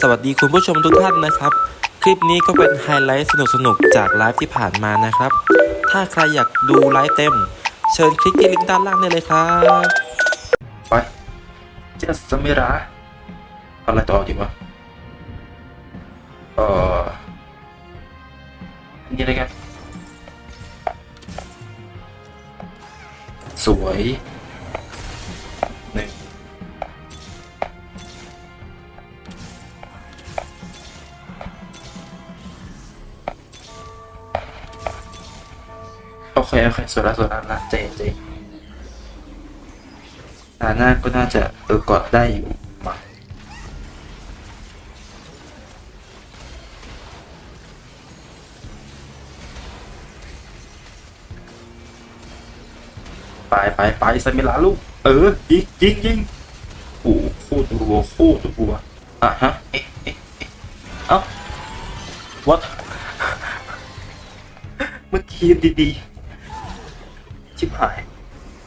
สวัสดีคุณผู้ชมทุกท่านนะครับ คลิปนี้ก็เป็นไฮไลท์สนุกๆจากไลฟ์ที่ผ่านมานะครับ ถ้าใครอยากดูไลฟ์เต็ม เชิญคลิกที่ลิงก์ด้านล่างได้เลยครับไปเจสสมิระอะไรต่อดีวะเอ่อนนี้อะไรกันสวย โอเค โอเคสวยละสวยละละเจเจนตาหน้าก็น่าจะเออกอดได้อยู่มาไปไปไปสมิลาลูก เออยิงยิงยิงโอ้โหโคตรรัวโคตรรัวอะฮะเอ๊ะเอ๊ะเอ๊ะเอ้า what เมื่อกี้ดีๆ ชิบหาย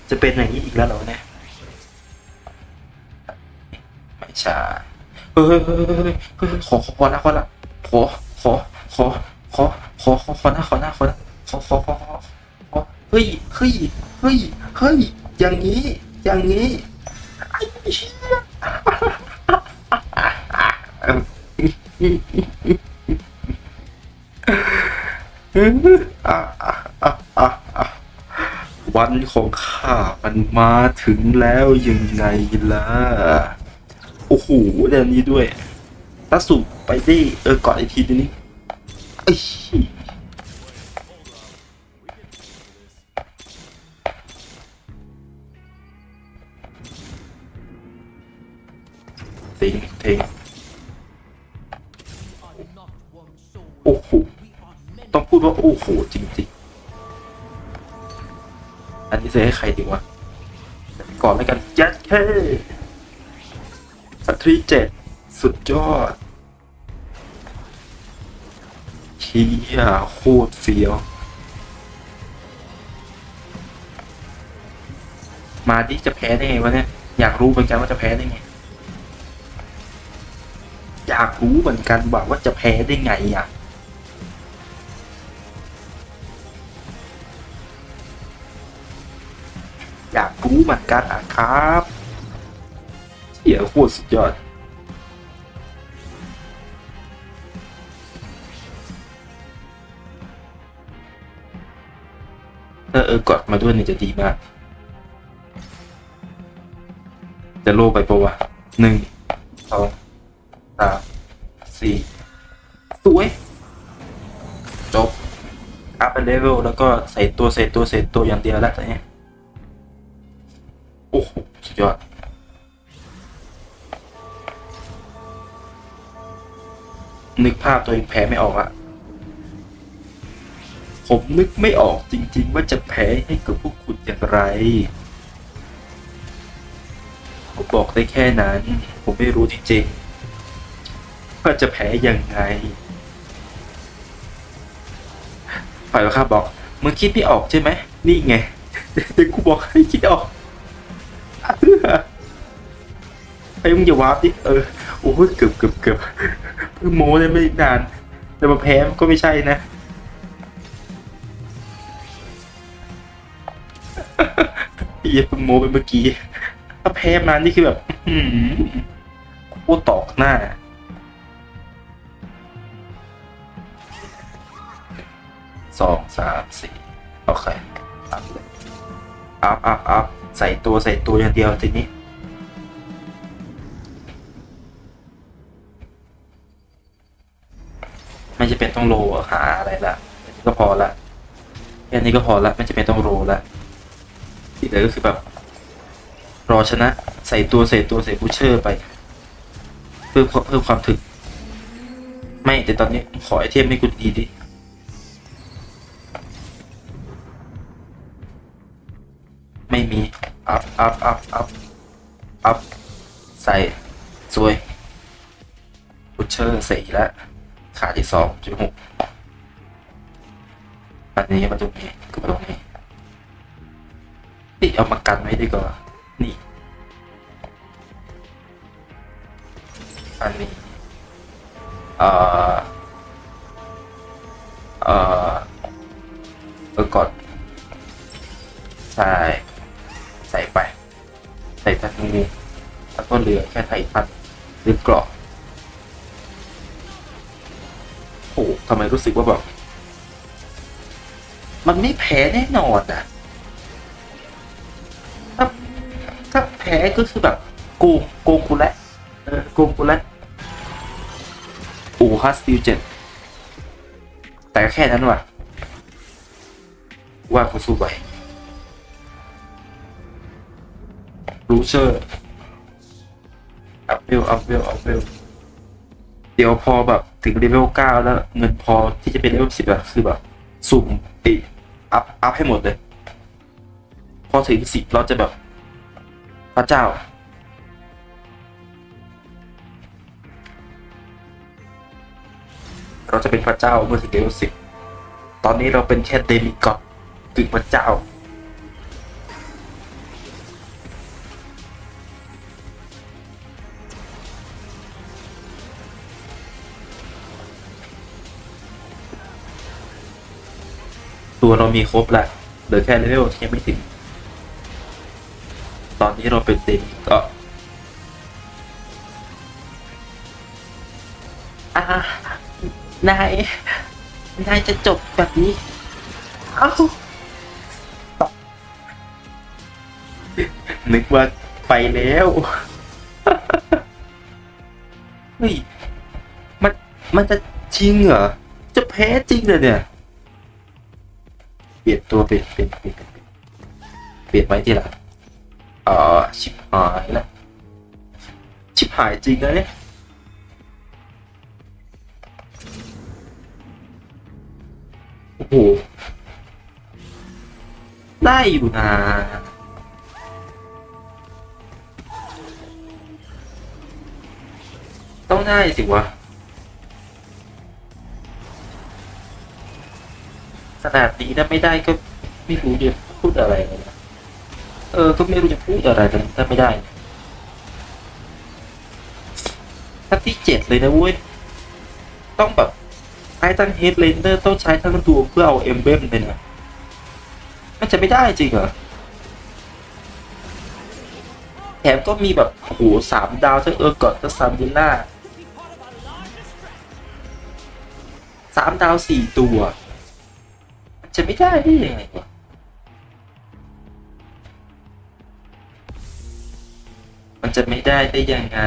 จะเป็นอย่างนี้อีกแล้วเหรอเนี่ยไม่ใช่เฮ้ยเฮ้ยเฮ้ยเฮ้ยขอขอขอนะขอนะขอขอขอขอขอขอขอนะขอนะขอนะขอขอขอขอขอเฮ้ยเฮ้ยเฮ้ยเฮ้ยอย่างนี้อย่างนี้ไอ้เหี้ยอะอะอะอะอะ วันของข้ามันมาถึงแล้วยังไงล่ะ โอ้โหเดี๋ยวนี้ด้วยถ้าสูบไปได้เออก่อนไอทีนี้ไอ้ยเต็งต็งโอ้โหต้องพูดว่าโอ้โหจริงๆ อันนี้จะให้ใครดีวะก่อนแล้วกันแยัดแค่สัตรีเจ็ดสุดยอดเชียโคตรเฟียว มาดิจะแพ้ได้ไงวะเนี่ย อยากรู้เหมือนกันว่าจะแพ้ได้ไง อยากรู้เหมือนกันว่าว่าจะแพ้ได้ไงอะ กรู้เหมือนกันอะครับเสียโคตรสุดยอดเออเออกดมาด้วยเนี่ยจะดีมาก จะโลไปปะวะหนึ่งสองสามสี่สวย จบอัพเป็นเลเวลแล้วก็ใส่ตัวใส่ตัวใส่ตัวอย่างเดียวแล้วตอนนี้ โอ้โหสุดยอดนึกภาพตัวเองแพ้ไม่ออกอะผมนึกไม่ออกจริงๆ ว่าจะแพ้ให้กับพวกคุณอย่างไร ผมบอกได้แค่นั้น ผมไม่รู้จริงๆว่าจะแพ้ยังไง ฝ่ายรงข้าบอกมึงคิดไม่ออกใช่ไหม นี่ไงเดี๋ยวกูบอกให้คิดออก ไอ้มึงอย่าวาร์ปดิเออโอ้ยเกือบเกือบเกือบเพิ่งโม้ได้ไม่นานแต่มาแพ้ก็ไม่ใช่นะพี่เพิ่งโมไปเมื่อกี้ถ้าแพ้มานี่คือแบบโคตรตอกหน้า สองสามสี่โอเคอัพเลยอัพอัพอัพ ใส่ตัวใส่ตัวอย่างเดียวทีนี้ไม่จะเป็นต้องโลหาอะไรละแค่นี้ก็พอละแค่นี้ก็พอละไม่จะเป็นต้องโลละที่เหลือก็คือแบบรอชนะใส่ตัวใส่ตัวใส่บูเชอร์ไป เพิ่มความเพิ่มความถึก ไม่แต่ตอนนี้ขอไอเทมให้กูดีดิ อัพอัพอัพอัพใส่สวยบูเชอร์ส่อีกแล้วขาที่สองจุดหกอันนี้มาตรงนี้ก็มาตรงนี้นี่เอามากันไว้ดีกว่านี่ อันนี้เอ่อเอ่อเออก่อนใช่ใส่ ส่ธนูแล้วก็เหลือแค่ไททันหรือเกรอบโอ้ทำไมรู้สึกว่าแบบมันไม่แพ้แน่นอนอะถ้าถ้าแพ้ก็คือแบบโกงโกงกูแล้วเออโกงกูแล้วโอ้ฮัสติลเจ็ดแต่แค่นั้นว่ะว่ากูสู้ไห รูเชอร์อัพเวลอัพเวลอัพเวลเดี๋ยวพอแบบถึงเลเวลเก้าแล้ว เงินพอที่จะเป็นเลเวลสิบอะคือแบบสุ่มไออัพอัพให้หมดเลย พอถึงสิบเราจะแบบ พระเจ้า เราจะเป็นพระเจ้าเมื่อถึงเลเวลสิบตอนนี้เราเป็นแค่เดมิกอดกึ่งพระเจ้า ตัวเรามีครบแหละเหลือแค่เลเวลที่ยังไม่ถึง ตอนนี้เราเป็นเดมิก็อ่านาย นายจะจบแบบนี้ เอ้านึกว่าไปแล้ว เฮ้ย มัน มันจะจริงเหรอ จะแพ้จริงเลยเนี่ย ลี่ยนตัวเปลี่ยนเปลี่ยนเปลี่ยนเปลี่ยนเปลี่ยนไว้ที่หลังเอ่อชิบหายล้วชิบหายจริงนะเนี่ยโอ้โหได้อยู่นะต้องได้สิวะ ขนาดนี้ถ้าไม่ได้ก็ไม่รู้จะพูดอะไรเลยนะเออ ก็ไม่รู้จะพูดอะไรเลยถ้าไม่ได้เนี่ยถ้าที่เจ็ดเลยนะเว้ย ต้องแบบใช้ทั้งเฮดเลนเดอร์ต้องใช้ทั้งตัวเพื่อเอาเอมเบมเลยนะมันจะไม่ได้จริงเหรอแถมก็มีแบบโหสามดาวทั้งเออร์กอดทั้งซามบิล่าสามดาวสี่ตัว มันจะไม่ได้ได้ยังไงวะมันจะไม่ได้ได้ยังไง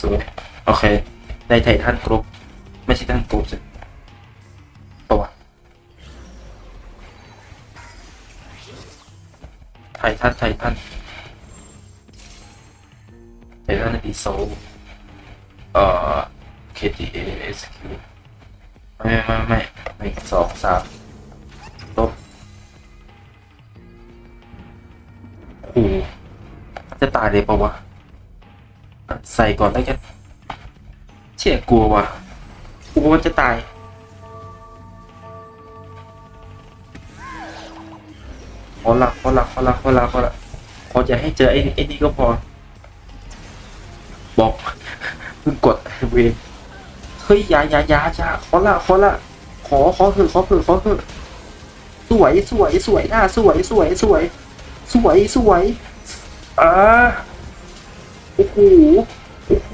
สวยโอเคได้ไททันกรุ๊ปไม่ใช่ท่านกรุ๊ปสิปะวไททันไททันไททันดีโซ เอ่อ KTA SQ ไม่ไม่ไม่ไม่สองสามลบโอ้จะตายเลยปะวะ ใส่ก่อนแล้วกันเชี่ยกลัววะกลัวจะตายขอละขอละขอละขอละขอละขอจะให้เจอไอ้ไอ้นี่ก็พอ บอก พิ่งกดเวเฮ้ยยายายาอย่าขอละขอละขอขอเถอขอเถอขอเถอสวยสวยสวยหน้าสวยสวยสวย สวยสวยอ่าโอ้โหโอ้โห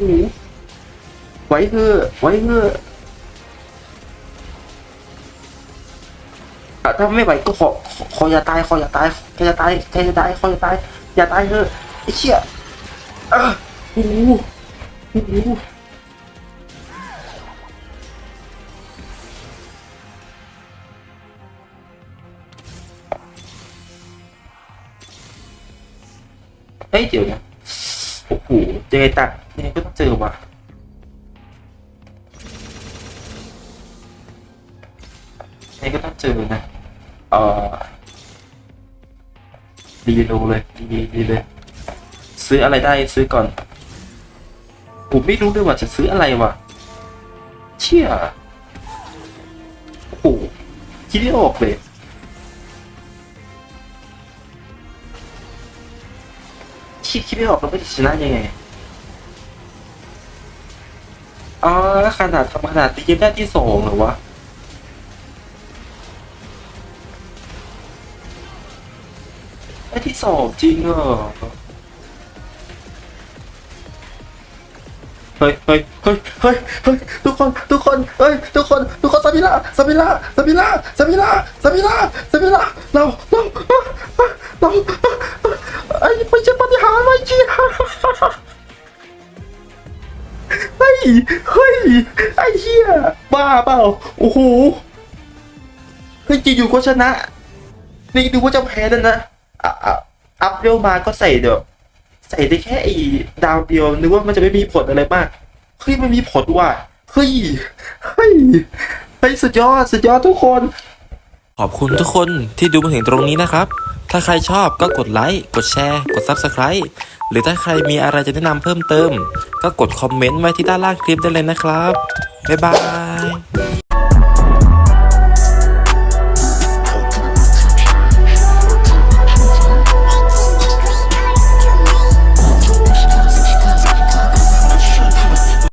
ไว้เถอะไว้เถอะอะถ้าไม่ไหวก็ขอขอขออย่าตายขออย่าตายแค่จะตายแค่จะตายขออย่าตายอย่าตายเถอะไอ้เชี่ยอะโอ้โห โอ้โหเฮ้ยเดี๋ยวนะโอ้โหเจอตัดยังไงก็ต้องเจอว่ะยังไงก็ต้องเจอนะเออดีโลเลยดีดีเลย ซื้ออะไรได้ซื้อก่อน ผมไม่รู้ด้วยว่าจะซื้ออะไรวะเชี่ยโอ้โหคิดไม่ออกเลยคิดคิดไม่ออกแล้วไม่ชนะยังไงอ๋อขนาดทำขนาดนี้ยังได้ที่สองเหรอวะได้ที่สองจริงเหรอ ฮ้ยเฮ้ยเฮ้ยเฮ้ยเฮ้ยทุกคนทุกคนเฮ้ยทุกคนทุกคนซาบิล่าซาบิล่าซาบิล่าซาบิล่าซาบิล่าซาบิล่าเราเราเราไอ้ไม่ใช่ปฏิหารไม่จริงเฮ้ยเฮ้ยไอ้เหี้ยบ้าเปล่าโอ้โหเฮ้ยจีอยู่ก็ชนะ นี่ดูว่าจะแพ้แล้วนะอะอะอัพเร็วมาก็ใส่เดี๋ยว ใส่ได้แค่ไอ้ดาวเดียวนึกว่ามันจะไม่มีผลอะไรมากเฮ้ยมันมีผลว่ะเฮ้ยเฮ้ยเฮ้ยสุดยอดสุดยอดทุกคน ขอบคุณทุกคนที่ดูมาถึงตรงนี้นะครับ ถ้าใครชอบก็กดไลค์กดแชร์ กด Subscribe หรือถ้าใครมีอะไรจะแนะนำเพิ่มเติม ก็กดคอมเมนต์ไว้ที่ด้านล่างคลิปได้เลยนะครับ บ๊ายบาย